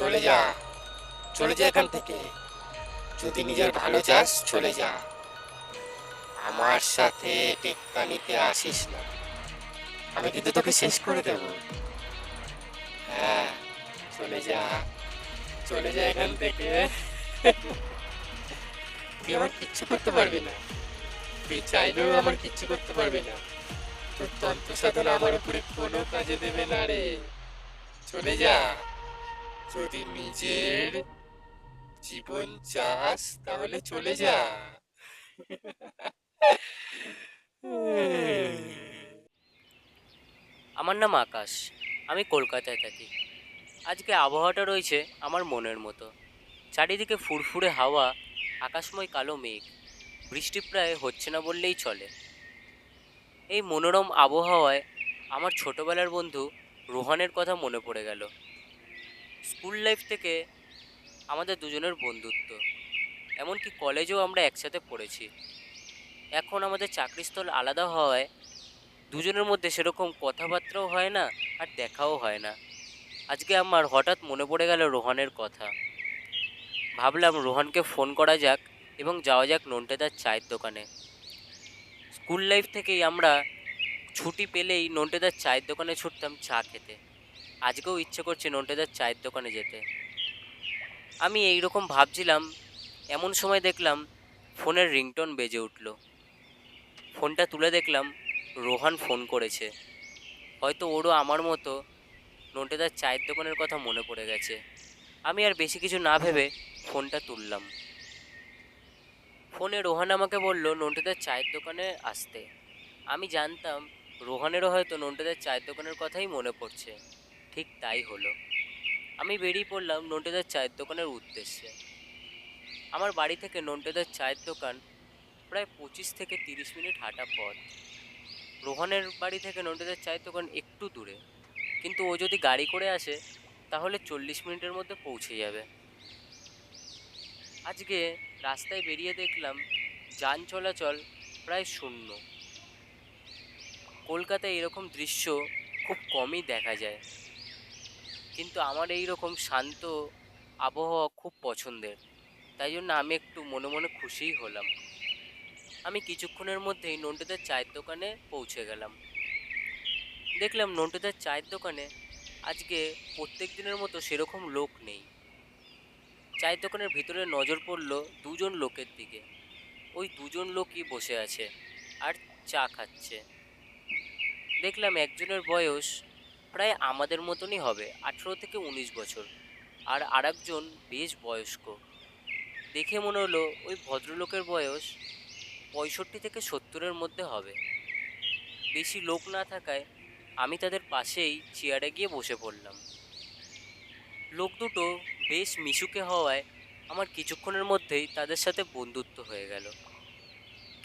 চলে যা। চলে যা এখান থেকে। যদি নিজের ভালো চাস, চলে যা। আমার সাথে টেক্কা নিতে আসিস না। আমি কিন্তু তোকে শেষ করে দেব। হ্যাঁ চলে যা। চলে যা এখান থেকে। তুই আমার কিচ্ছু করতে পারবি না। তুই চাইলেও আমার কিচ্ছু করতে পারবি না। তোর তন্ত্র সাধনা আমার উপরে কোনো কাজে দেবে না রে। চলে যা। যদি নিজের জীবন চাস, তাহলে চলে যা। আমার নাম আকাশ। আমি কলকাতায় থাকি। আজকে আবহাওয়াটা রয়েছে আমার মনের মতো। চারিদিকে ফুরফুরে হাওয়া, আকাশময় কালো মেঘ। বৃষ্টি প্রায় হচ্ছে না বললেই চলে। এই মনোরম আবহাওয়ায় আমার ছোটবেলার বন্ধু রোহানের কথা মনে পড়ে গেল। স্কুল লাইফ থেকে আমাদের দুজনের বন্ধুত্ব। এমনকি কলেজেও আমরা একসাথে পড়েছি। এখন আমাদের চাকরিস্থল আলাদা হওয়ায় দুজনের মধ্যে সেরকম কথাবার্তাও হয় না আর দেখাও হয় না। আজকে আমার হঠাৎ মনে পড়ে গেল রোহানের কথা। ভাবলাম রোহানকে ফোন করা যাক এবং যাওয়া যাক নন্টেদার চায়ের দোকানে। স্কুল লাইফ থেকেই আমরা ছুটি পেলেই নন্টেদার চায়ের দোকানে ছুটতাম চা খেতে। আজকেও ইচ্ছে করছে নন্টেদার চায়ের দোকানে যেতে। আমি এই রকম ভাবছিলাম, এমন সময় দেখলাম ফোনের রিংটোন বেজে উঠল। ফোনটা তুলে দেখলাম রোহান ফোন করেছে। হয়তো ওরও আমার মতো নন্টেদার চায়ের দোকানের কথা মনে পড়ে গেছে। আমি আর বেশি কিছু না ভেবে ফোনটা তুললাম। ফোনে রোহান আমাকে বলল, নন্টেদার চায়ের দোকানে আসতে। আমি জানতাম রোহানেরও হয়তো নন্টেদার চায়ের দোকানের কথাই মনে পড়ছে। ঠিক তাই হলো। আমি বেরিয়ে পড়লাম নন্টেদার চায়ের দোকানের উদ্দেশ্যে। আমার বাড়ি থেকে নন্টেদার চায়ের দোকান প্রায় পঁচিশ থেকে তিরিশ মিনিট হাঁটা পথ। রোহনের বাড়ি থেকে নন্টেদের চায়ের দোকান একটু দূরে। কিন্তু ও যদি গাড়ি করে আসে, তাহলে চল্লিশ মিনিটের মধ্যে পৌঁছে যাবে। আজকে রাস্তায় বেরিয়ে দেখলাম, যান চলাচল প্রায় শূন্য। কলকাতায় এরকম দৃশ্য খুব কমই দেখা যায়। কিন্তু আমার এই রকম শান্ত আবহাওয়া খুব পছন্দের। তাই জন্য আমি একটু মনে মনে খুশিই হলাম। আমি কিছুক্ষণের মধ্যেই নন্টুদের চায়ের দোকানে পৌঁছে গেলাম। দেখলাম নন্টুদের চায়ের দোকানে আজকে প্রত্যেক দিনের মতো সেরকম লোক নেই। চায়ের দোকানের ভিতরে নজর পড়ল দুজন লোকের দিকে। ওই দুজন লোকই বসে আছে আর চা খাচ্ছে। দেখলাম একজনের বয়স প্রায় আমাদের মতনই হবে, আঠেরো থেকে উনিশ বছর। আর আরেকজন বেশ বয়স্ক। দেখে মনে হলো ওই ভদ্রলোকের বয়স পঁয়ষট্টি থেকে সত্তরের মধ্যে হবে। বেশি লোক না থাকায় আমি তাদের পাশেই চেয়ারে গিয়ে বসে পড়লাম। লোক দুটো বেশ মিশুকে হওয়ায় আমার কিছুক্ষণের মধ্যেই তাদের সাথে বন্ধুত্ব হয়ে গেল।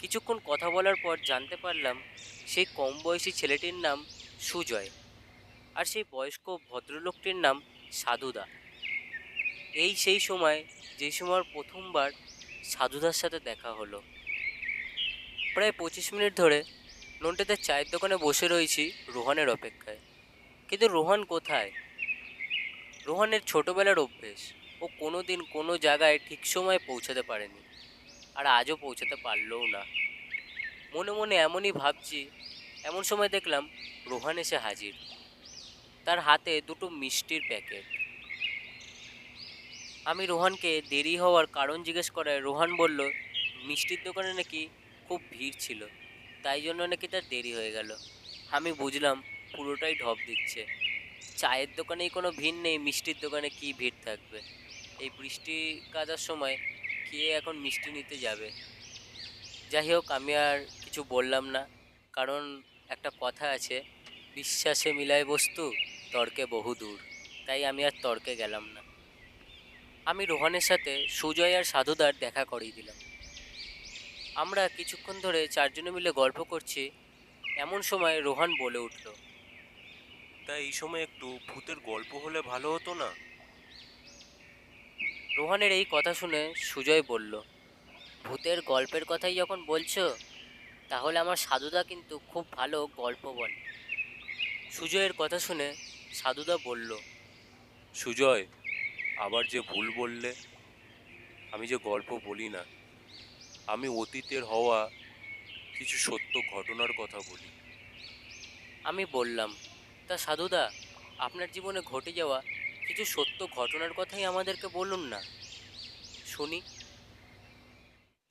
কিছুক্ষণ কথা বলার পর জানতে পারলাম সেই কম বয়সী ছেলেটির নাম সুজয়। আর সেই বয়স্ক ভদ্রলোকটির নাম সাধুদা। এই সেই সময় যে সময় প্রথমবার সাধুদার সাথে দেখা হলো। প্রায় পঁচিশ মিনিট ধরে নন্টেদের চায়ের দোকানে বসে রয়েছি রোহানের অপেক্ষায়। কিন্তু রোহান কোথায়? রোহানের ছোটোবেলার অভ্যেস। ও কোনো দিন কোনো জায়গায় ঠিক সময়ে পৌঁছাতে পারেনি। আর আজও পৌঁছাতে পারলও না। মনে মনে এমনই ভাবছি, এমন সময় দেখলাম রোহান এসে হাজির। তার হাতে দুটো মিষ্টির প্যাকেট। আমি রোহানকে দেরি হওয়ার কারণ জিজ্ঞেস করায় রোহান বলল, মিষ্টির দোকানে নাকি খুব ভিড় ছিল, তাই জন্য নাকি তার দেরি হয়ে গেল। আমি বুঝলাম পুরোটাই ঢপ দিচ্ছে। চায়ের দোকানেই কোনো ভিড় নেই, মিষ্টির দোকানে কি ভিড় থাকবে? এই বৃষ্টি কাদার সময় কে এখন মিষ্টি নিতে যাবে? যাই হোক, আমি আর কিছু বললাম না, কারণ একটা কথা আছে, বিশ্বাসে মিলায় বস্তু। তর্কে বহু দূর তাই আমি আর তর্কে গেলাম না। আমি রোহানের সাথে সুজয় আর সাধুদার দেখা করিয়ে দিলাম। আমরা কিছুক্ষণ ধরে চারজনে মিলে গল্প করছি এমন সময় রোহান বলে উঠল তা এই সময় একটু ভূতের গল্প হলে ভালো হতো না? রোহানের এই কথা শুনে সুজয় বলল ভূতের গল্পের কথাই যখন বলছো তাহলে আমার সাধুদা কিন্তু খুব ভালো গল্প বলে। সুজয়ের কথা শুনে সাধুদা বলল সুজয় আবার যে ভুল বললে আমি যে গল্প বলি না আমি অতীতের হওয়া কিছু সত্য ঘটনার কথা বলি। আমি বললাম তা সাধুদা আপনার জীবনে ঘটে যাওয়া কিছু সত্য ঘটনার কথাই আমাদেরকে বলুন না। শুনি।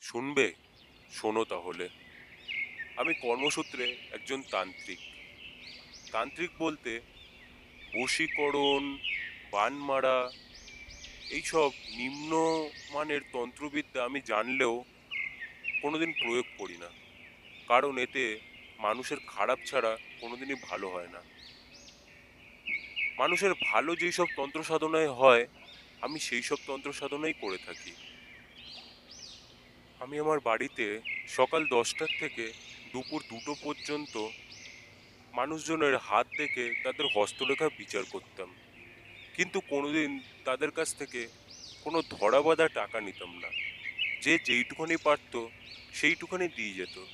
শুনবে? শোনো তাহলে। আমি কর্মসূত্রে একজন তান্ত্রিক। তান্ত্রিক বলতে বশীকরণ বান মারা এইসব নিম্ন মানের তন্ত্রবিদ্যা আমি জানলেও কোনোদিন প্রয়োগ করি না। কারণ এতে মানুষের খারাপ ছাড়া কোনোদিনই ভালো হয় না। মানুষের ভালো যেই সব তন্ত্র সাধনায় হয়, আমি সেই সব তন্ত্র সাধনাই করে থাকি। আমি আমার বাড়িতে সকাল দশটার থেকে দুপুর দুটো পর্যন্ত মানুষজনের হাত দেখে তাদের হস্তরেখা বিচার করতাম। কিন্তু কোনোদিন তাদের কাছ থেকে কোনো ধরা বাঁধা টাকা নিতাম না। যে যেইটুখানি পারতো, সেইটুখানি দিয়ে যেত।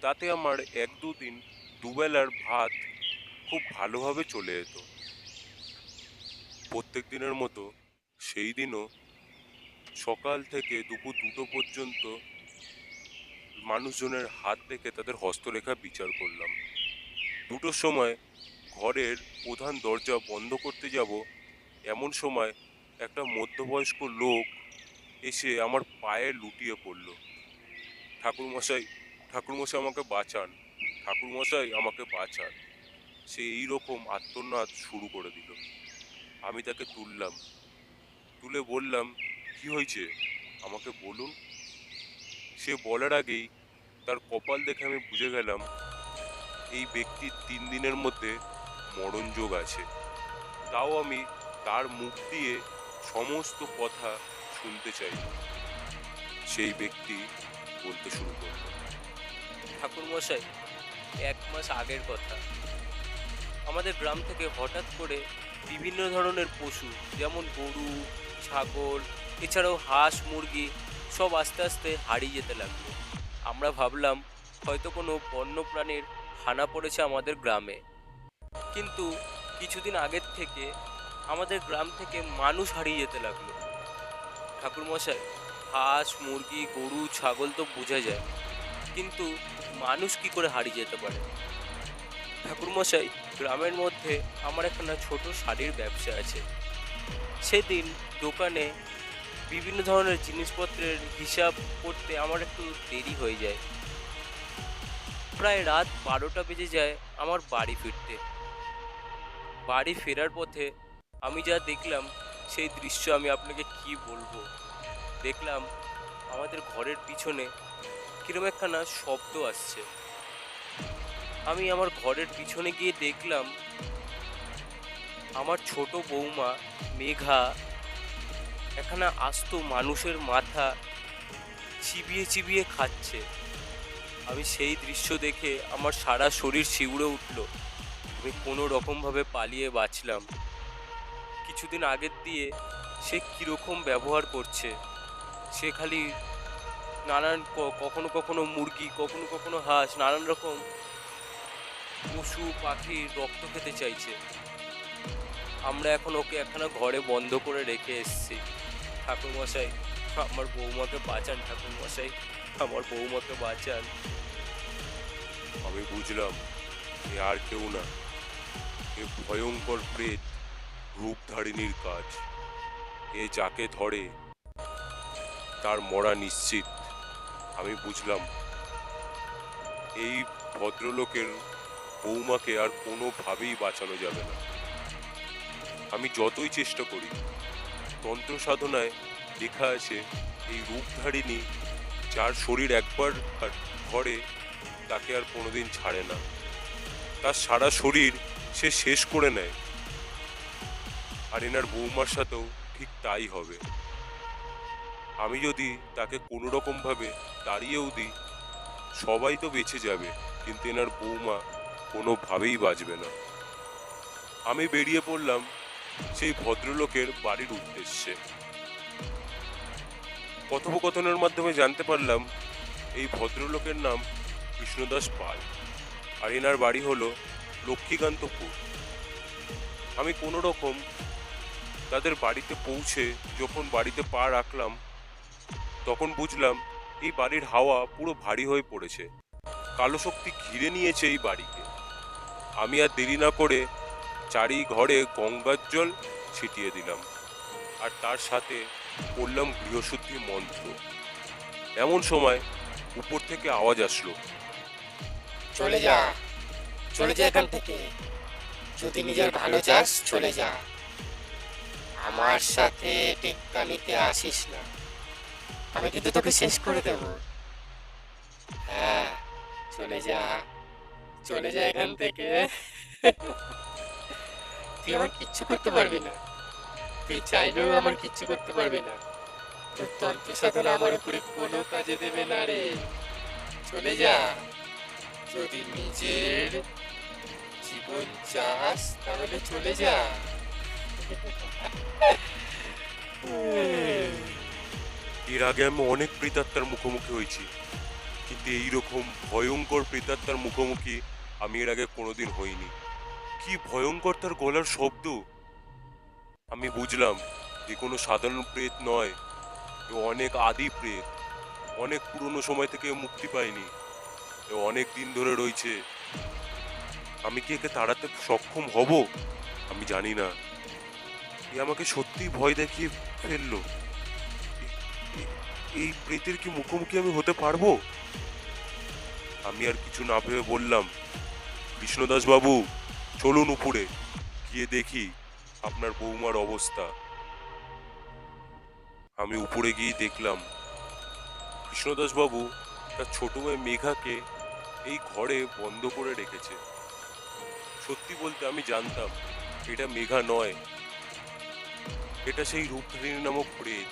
তাতে আমার এক দুদিন দুবেলার ভাত খুব ভালোভাবে চলে যেত। প্রত্যেক দিনের মতো সেই দিনও সকাল থেকে দুপুর দুটো পর্যন্ত মানুষজনের হাত দেখে তাদের হস্তরেখা বিচার করলাম। দুটোর সময় ঘরের প্রধান দরজা বন্ধ করতে যাব, এমন সময় একটা মধ্যবয়স্ক লোক এসে আমার পায়ে লুটিয়ে পড়ল। ঠাকুরমশাই ঠাকুরমশাই আমাকে বাঁচান, ঠাকুরমশাই আমাকে বাঁচান। সে এই রকম আত্মনাদ শুরু করে দিল। আমি তাকে তুললাম। তুলে বললাম, কি হয়েছে? আমাকে বলুন? সে বলার আগেই তার কপাল দেখে আমি বুঝে গেলাম এই ব্যক্তির তিন দিনের মধ্যে মরণযোগ আছে। তাও আমি তার মুখ দিয়ে সমস্ত কথা শুনতে চাই। সেই ব্যক্তি বলতে শুরু করল ঠাকুরমশাই, এক মাস আগের কথা। আমাদের গ্রাম থেকে হঠাৎ করে বিভিন্ন ধরনের পশু, যেমন গরু, ছাগল, এছাড়াও হাঁস, মুরগি, সব আস্তে আস্তে হারিয়ে যেতে লাগল। আমরা ভাবলাম, হয়তো কোনো বন্য প্রাণীর হানা পড়েছে আমাদের গ্রামে। কিন্তু কিছুদিন আগের থেকে আমাদের গ্রাম থেকে মানুষ হারিয়ে যেতে লাগল। ঠাকুরমশাই, হাঁস, মুরগি, গরু, ছাগল তো বোঝা যায়, কিন্তু মানুষ কি করে হারিয়ে যেতে পারে? ঠাকুরমশাই, গ্রামের মধ্যে আমার একটা ছোট শাড়ির ব্যবসা আছে। সেদিন দোকানে বিভিন্ন ধরনের জিনিসপত্রের হিসাব করতে আমার একটু দেরি হয়ে যায়। প্রায় রাত বারোটা বেজে যায় আমার বাড়ি ফিরতে। বাড়ি ফেরার পথে আমি যা দেখলাম, সেই দৃশ্য আমি আপনাকে কি বলব? দেখলাম আমাদের ঘরের পিছনে কিরম একখানা শব্দ আসছে। আমি আমার ঘরের পিছনে গিয়ে দেখলাম আমার ছোট বৌমা মেঘা এখানে আস্ত মানুষের মাথা চিবিয়ে চিবিয়ে খাচ্ছে। আমি সেই দৃশ্য দেখে আমার সারা শরীর শিউড়ে উঠল। আমি কোনো রকমভাবে পালিয়ে বাঁচলাম। কিছুদিন আগের দিয়ে সে কীরকম ব্যবহার করছে। সে খালি নানান কখনো কখনো মুরগি, কখনো কখনো হাঁস, নানান রকম পশু পাখির রক্ত খেতে চাইছে। আমরা এখন ওকে একখানা ঘরে বন্ধ করে রেখে এসেছি। ঠাকুরমশাই, আমার বৌমাকে বাঁচান ঠাকুরমশাই। আমার বৌমাকে বাঁচান। আমি বুঝলাম এ আর কেউ না। এ ভয়ঙ্কর প্রেত, রূপধারিণীর কাজ। এ যাকে ধরে, তার মরা নিশ্চিত। আমি বুঝলাম, এই ভদ্রলোকের বৌমাকে আর কোনোভাবেই বাঁচানো যাবে না। আমি যতই চেষ্টা করি তন্ত্র সাধনায় লেখা আছে, এই রূপধারিণী যার শরীর একবার ধরে তাকে আর কোনোদিন ছাড়ে না। তার সারা শরীর সে শেষ করে নেয়। আর এনার বৌমার সাথেও ঠিক তাই হবে। আমি যদি তাকে কোনো রকম ভাবে তাড়িয়েও দিই, সবাই তো বেঁচে যাবে, কিন্তু এনার বৌমা কোনোভাবেই বাঁচবে না। আমি বেরিয়ে পড়লাম সেই ভদ্রলোকের বাড়ির উদ্দেশ্যে। কথোপকথনের মাধ্যমে জানতে পারলাম, এই ভদ্রলোকের নাম কৃষ্ণদাস পাল আর এনার বাড়ি হলো লক্ষ্মীকান্তপুর। আমি কোনো রকম তাদের বাড়িতে পৌঁছে যখন বাড়িতে পা রাখলাম, তখন বুঝলাম এই বাড়ির হাওয়া পুরো ভারী হয়ে পড়েছে। কালো শক্তি ঘিরে নিয়েছে এই বাড়িকে। আমি আর দেরি না করে চারি ঘরে গঙ্গার জল ছিটিয়ে দিলাম আর তার সাথে করলাম গৃহশুদ্ধি মন্ত্র। এমন সময় উপর থেকে আওয়াজ আসলো। চলে যা। চলে যা এখান থেকে। যদি নিজের ভালো চাস, চলে যা। আমার সাথে টেক্কা নিতে আসিস না। আমি কিন্তু তোকে শেষ করে দেব। হ্যাঁ চলে যা। চলে যা এখান থেকে। তুই আমার কিচ্ছু করতে পারবি না। তুই চাইলেও আমার কিচ্ছু করতে পারবি না। তোর তন্ত্র সাধনা আমার উপরে কোনো কাজে দেবে না রে। চলে যা। যদি নিজের জীবন চাস, তাহলে চলে যা। এর আগে আমি অনেক প্রেতাত্মার মুখোমুখি হয়েছি, কিন্তু এইরকম ভয়ঙ্কর প্রেতাত্মার মুখোমুখি আমি এর আগে কোনোদিন হইনি। কি ভয়ঙ্কর তার গলার শব্দ! আমি বুঝলাম যে কোনো সাধারণ প্রেত নয় অনেক আদি প্রেত অনেক পুরনো সময় থেকে মুক্তি পায়নি। অনেক দিন ধরে রয়েছে। আমি কি একে তাড়াতে সক্ষম হব? আমি জানি না। এ আমাকে সত্যিই ভয় দেখিয়ে ফেলল। এই প্রেতের কি মুখোমুখি আমি হতে পারব? আমি আর কিছু না ভেবে বললাম কৃষ্ণদাস বাবু চলুন উপরে, গিয়ে দেখি আপনার বৌমার অবস্থা। আমি উপরে গিয়ে দেখলাম কৃষ্ণদাস বাবু তার ছোট মেয়ে মেঘাকে এই ঘরে বন্ধ করে রেখেছে। সত্যি বলতে আমি জানতাম এটা মেঘা নয়। এটা সেই রূপধারিণী নামক প্রেত।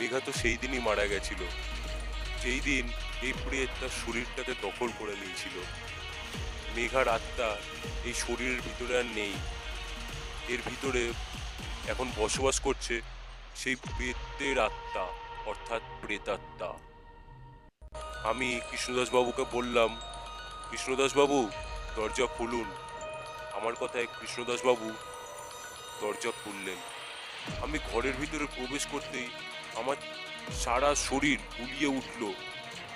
মেঘা তো সেই দিনই মারা গেছিল। যেই দিন এই প্রেত তার শরীরটাকে দখল করে নিয়েছিল। মেঘার আত্মা এই শরীরের ভিতরে আর নেই। এর ভিতরে এখন বসবাস করছে সেই প্রেতের আত্মা, অর্থাৎ প্রেতাত্মা। আমি কৃষ্ণদাস বাবুকে বললাম কৃষ্ণদাস বাবু দরজা খুলুন। আমার কথায় কৃষ্ণদাস বাবু দরজা খুললেন। আমি ঘরের ভিতরে প্রবেশ করতেই আমার সারা শরীর গুলিয়ে উঠল,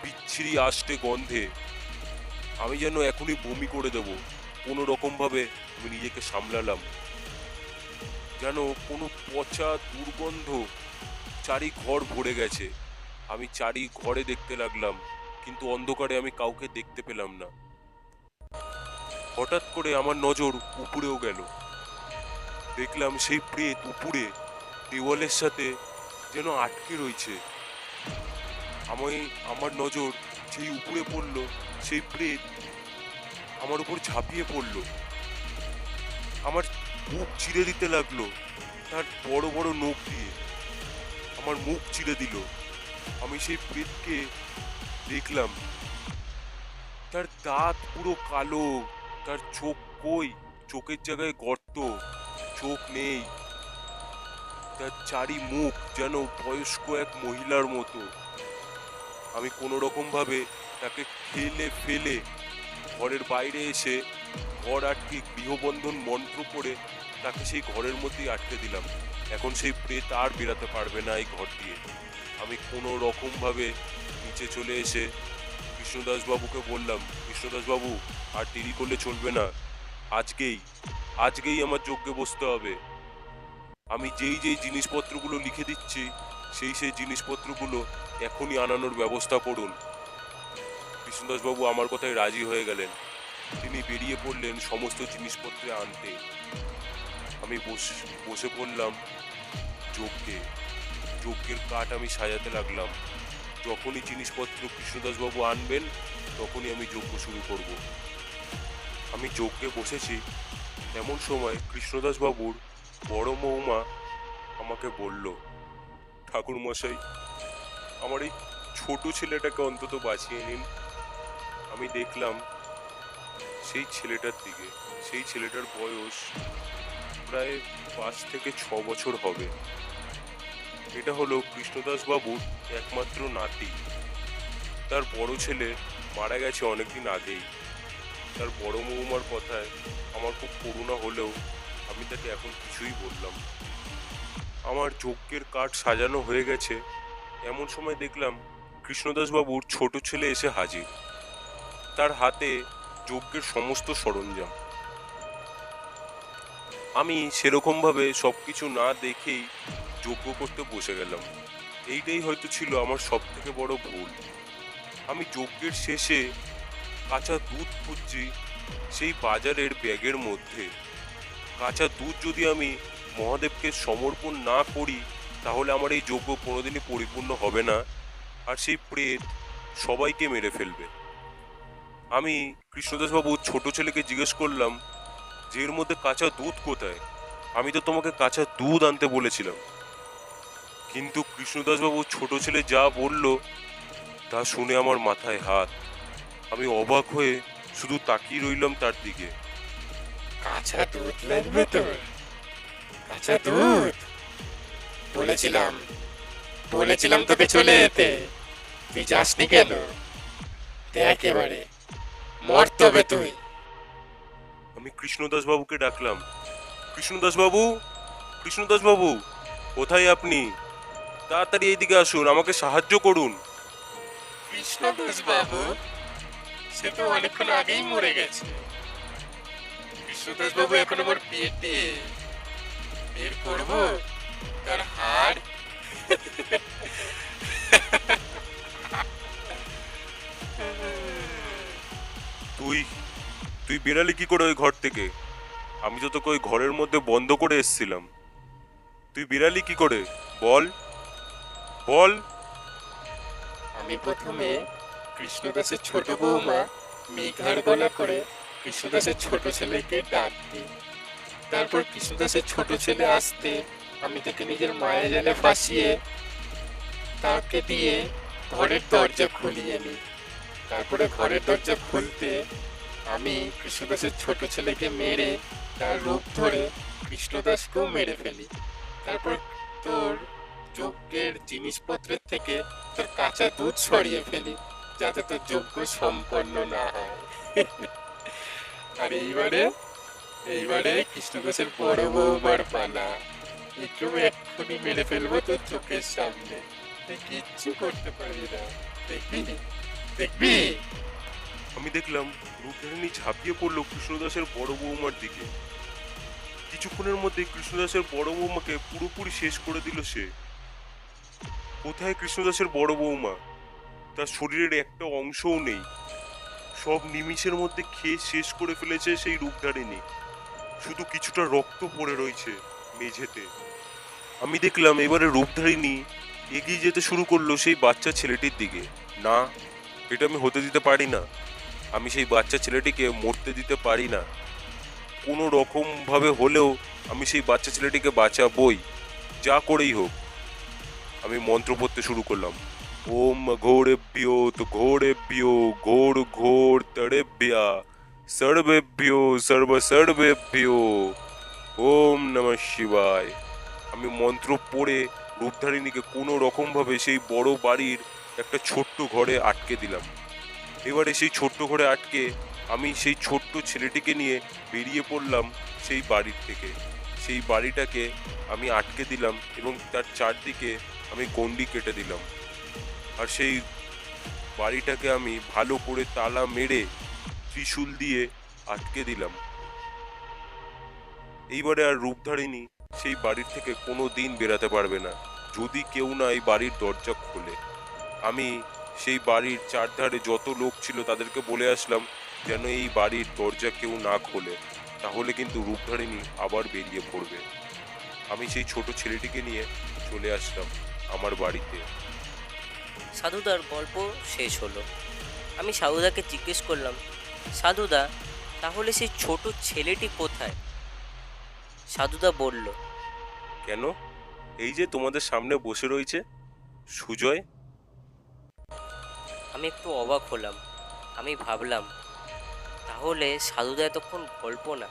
বিচ্ছিরি আষ্টে গন্ধে। আমি যেন এখনই বমি করে দেব, কোনো রকমভাবে আমি নিজেকে সামলালাম। যেন কোনো পচা দুর্গন্ধ চারি ঘর ভরে গেছে। আমি চারি ঘরে দেখতে লাগলাম, কিন্তু অন্ধকারে আমি কাউকে দেখতে পেলাম না। হঠাৎ করে আমার নজর উপরেও গেল। দেখলাম সেই প্রেত উপরে দেওয়ালের সাথে যেন আটকে রয়েছে। আমি আমার নজর যেই উপরে পড়ল, সেই প্রেত আমার উপর ঝাঁপিয়ে পড়ল। আমার মুখ চিরে দিতে লাগল, তার বড় বড় নখ দিয়ে। আমার মুখ চিরে দিল। আমি সেই প্রেতকে দেখলাম। তার দাঁত পুরো কালো তার চোখ কই? চোখের জায়গায় গর্ত। চোখ নেই। তার চারি মুখ যেন বয়স্ক এক মহিলার মতো। আমি কোনো রকম ভাবে তাকে ফেলে ফেলে ঘরের বাইরে এসে ঘর আটকে গৃহবন্ধন মন্ত্র করে তাকে সেই ঘরের মধ্যেই আটকে দিলাম। এখন সেই প্রেত আর বেরাতে পারবে না এই ঘর দিয়ে। আমি কোনো রকম ভাবে নিচে চলে এসে কৃষ্ণদাসবাবুকে বললাম কৃষ্ণদাস বাবু, আর দেরি করলে চলবে না। আজকেই আজকেই আমার যজ্ঞে বসতে হবে। আমি যেই যেই জিনিসপত্রগুলো লিখে দিচ্ছি, সেই সেই জিনিসপত্রগুলো এখনই আনানোর ব্যবস্থা করুন। কৃষ্ণদাসবাবু আমার কথায় রাজি হয়ে গেলেন। তিনি বেরিয়ে পড়লেন সমস্ত জিনিসপত্রে আনতে। আমি বসে বসে পড়লাম যজ্ঞে। যজ্ঞের কাঠ আমি সাজাতে লাগলাম। যখনই জিনিসপত্র কৃষ্ণদাসবাবু আনবেন, তখনই আমি যজ্ঞ শুরু করব। আমি যজ্ঞে বসেছি, এমন সময় কৃষ্ণদাসবাবুর বড় মৌমা আমাকে বলল ঠাকুর মশাই আমার এই ছোট ছেলেটাকে অন্তত বাঁচিয়ে নিন। আমি দেখলাম সেই ছেলেটার দিকে, সেই ছেলেটার বয়স প্রায় পাঁচ থেকে ছ বছর হবে। এটা হলো কৃষ্ণদাস বাবুর একমাত্র নাতি। তার বড় ছেলে মারা গেছে অনেকদিন আগেই। তার বড় মৌমার কথায় আমার খুব করুণা হলেও আমি তাকে এখন কিছুই বললাম আমার যজ্ঞের কাঠ সাজানো হয়ে গেছে। এমন সময় দেখলাম কৃষ্ণদাস বাবুর ছোট ছেলে এসে হাজির। তার হাতে যজ্ঞের সমস্ত সরঞ্জাম। আমি সেরকমভাবে সব কিছু না দেখেই যজ্ঞ করতে বসে গেলাম। এইটাই হয়তো ছিল আমার সব থেকে বড় ভুল। আমি যজ্ঞের শেষে কাঁচা দুধ খুঁজছি, সেই বাজারের ব্যাগের মধ্যে। কাঁচা দুধ যদি আমি মহাদেবকে সমর্পণ না করি, তাহলে আমার এই যজ্ঞ কোনোদিনই পরিপূর্ণ হবে না, আর সেই প্রেত সবাইকে মেরে ফেলবে। আমি কৃষ্ণদাসবাবু ছোট ছেলেকে জিজ্ঞেস করলাম, যে এর মধ্যে কাঁচা দুধ কোথায়? আমি তো তোমাকে কাঁচা দুধ আনতে বলেছিলাম। কিন্তু কৃষ্ণদাসবাবু ছোট ছেলে যা বলল তা শুনে আমার মাথায় হাত। আমি অবাক হয়ে শুধু তাকিয়ে রইলাম তার দিকে। কাঁচা দুধ লাগবে তোর কাঁচা দুধ? বলেছিলাম। বলেছিলাম তোকে চলে যেতে। তুই যাসনি কেন? এবারে মর তবে তুই। আমি কৃষ্ণদাস বাবুকে ডাকলাম। কৃষ্ণদাস বাবু কৃষ্ণদাস বাবু কোথায় আপনি? তাড়াতাড়ি এইদিকে আসুন আমাকে সাহায্য করুন। কৃষ্ণদাস বাবু সে তো অনেকক্ষণ আগেই মরে গেছে। কৃষ্ণদাস বাবু এখন আমার পেটে বের করব তার হাড়। তুই তুই বেরালি কি করে ওই ঘর থেকে? আমি তো তোকে ওই ঘরের মধ্যে বন্ধ করে এসেছিলাম। তুই বেরালি কি করে? বল। বল। আমি প্রথমে কৃষ্ণদাসের ছোট বৌমা মেঘার গলা করে কৃষ্ণদাসের ছোট ছেলেকে ডাক দিই। তারপর কৃষ্ণদাসের ছোট ছেলে আসতে আমি তাকে নিজের মায়ের জালে ফাঁসিয়ে তাকে দিয়ে ঘরের দরজা খুলিয়ে নিই। তারপরে ঘরের দরজা খুলতে আমি কৃষ্ণদাসের ছোট ছেলেকে মেরে তার রূপ ধরে কৃষ্ণদাসকেও মেরে ফেলি। তারপর তোর যজ্ঞের জিনিসপত্রের থেকে তোর কাঁচা দুধ সরিয়ে ফেলি, যাতে তোর যজ্ঞ সম্পন্ন না হয়। আর এইবারে এইবারে কৃষ্ণদাসের বড় বৌমার পালা একটু এক্ষুনি মেরে ফেলব তোর চোখের সামনে। কিচ্ছু করতে পারবি না। দেখবি? দেখবি? আমি দেখলাম রূপধারিণী ঝাঁপিয়ে পড়ল কৃষ্ণদাসের বড় বৌমার দিকে। কিছুক্ষণের মধ্যে কৃষ্ণদাসের বড় বৌমাকে পুরোপুরি শেষ করে দিল সে। কোথায় কৃষ্ণদাসের বড় বৌমা? তার শরীরের একটা অংশও নেই। সব নিমিষের মধ্যে খেয়ে শেষ করে ফেলেছে সেই রূপধারিণী। শুধু কিছুটা রক্ত পড়ে রয়েছে মেঝেতে। আমি দেখলাম এবারে রূপধারিণী এগিয়ে যেতে শুরু করল সেই বাচ্চা ছেলেটির দিকে। না, এটা আমি হতে দিতে পারি না। আমি সেই বাচ্চা ছেলেটিকে মরতে দিতে পারি না। কোনো রকমভাবে হলেও আমি সেই বাচ্চা ছেলেটিকে বাঁচাবই। যা করেই হোক। আমি মন্ত্র পড়তে শুরু করলাম। ওম ঘোরেভ্যো, তো ঘোরেভ্যো, ঘোর ঘোর তড়েভ্যা, সর্বেভ্যো, সর্ব সর্বেভ্যো। ওম নমঃ শিবায়। আমি মন্ত্র পড়ে রূপধারিণীকে কোনো রকমভাবে সেই বড় বাড়ির একটা ছোট্ট ঘরে আটকে দিলাম। এবারে সেই ছোট্ট ঘরে আটকে আমি সেই ছোট্ট ছেলেটিকে নিয়ে বেরিয়ে পড়লাম সেই বাড়ির থেকে। সেই বাড়িটাকে আমি আটকে দিলাম এবং তার চারদিকে আমি গন্ডি কেটে দিলাম। আর সেই বাড়িটাকে আমি ভালো করে তালা মেরে ত্রিশূল দিয়ে আটকে দিলাম। এইবারে আর রূপধারিণী সেই বাড়ির থেকে কোনো দিন বেরাতে পারবে না। যদি কেউ না এই বাড়ির দরজা খোলে। আমি সেই বাড়ির চারধারে যত লোক ছিল তাদেরকে বলে আসলাম, যেন এই বাড়ির দরজা কেউ না খোলে। তাহলে কিন্তু রূপধারিণী আবার বেরিয়ে পড়বে। আমি সেই ছোট ছেলেটিকে নিয়ে চলে আসলাম। আমার বাড়িতে। সাধুদার গল্প শেষ হলো। আমি সাধুদাকে জিজ্ঞেস করলাম সাধুদা তাহলে সেই ছোট ছেলেটি কোথায়? সাধুদা বলল কেন? এই যে তোমাদের সামনে বসে রয়েছে সুজয়? আমি একটু অবাক হলাম। আমি ভাবলাম তাহলে সাধুদা এতক্ষণ গল্প না।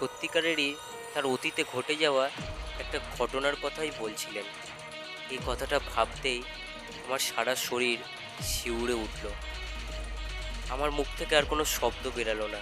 সত্যিকারেরই তার অতীতে ঘটে যাওয়া একটা ঘটনার কথাই বলছিলেন। এই কথাটা ভাবতেই আমার সারা শরীর শিউরে উঠল। আমার মুখ থেকে আর কোনো শব্দ বেরালো না।